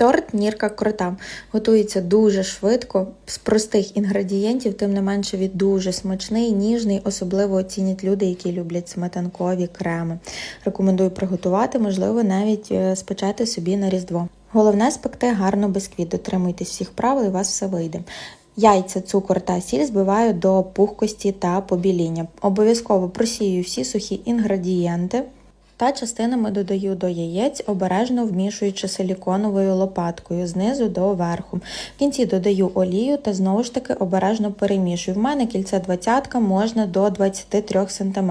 Торт Нірка крута. Готується дуже швидко, з простих інгредієнтів, тим не менше він дуже смачний, ніжний, особливо оцінять люди, які люблять сметанкові креми. Рекомендую приготувати, можливо, навіть е, спечати собі на різдво. Головне спекти гарно бисквіт, дотримуйтесь всіх правил і у вас все вийде. Яйця, цукор та сіль збиваю до пухкості та побіління. Обов'язково просію всі сухі інгредієнти та частинами додаю до яєць, обережно вмішуючи силіконовою лопаткою знизу до верху. В кінці додаю олію та знову ж таки обережно перемішую. В мене кільце 20 можна до 23 см.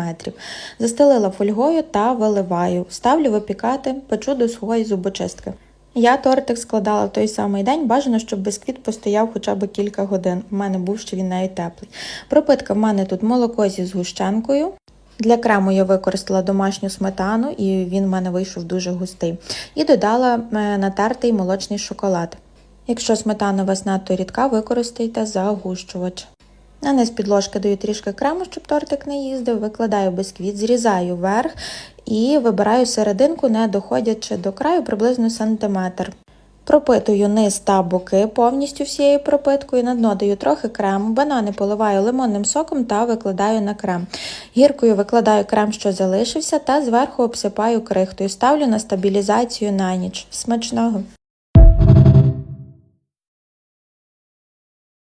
Застелила фольгою та виливаю. Ставлю випікати, печу до сухої зубочистки. Я тортик складала в той самий день, бажано, щоб бисквіт постояв хоча б кілька годин. У мене був ще він навіть теплий. Пропитка в мене тут молоко зі згущенкою. Для крему я використала домашню сметану, і він в мене вийшов дуже густий. І додала е, натертий молочний шоколад. Якщо сметана у вас надто рідка, використайте загущувач. На низ підложки даю трішки крему, щоб тортик не їздив, викладаю бисквіт, зрізаю верх і вибираю серединку, не доходячи до краю приблизно сантиметр. Пропитую низ та боки повністю всією пропиткою, на дно даю трохи крему, банани поливаю лимонним соком та викладаю на крем. Гіркою викладаю крем, що залишився, та зверху обсипаю крихтою. Ставлю на стабілізацію на ніч. Смачного!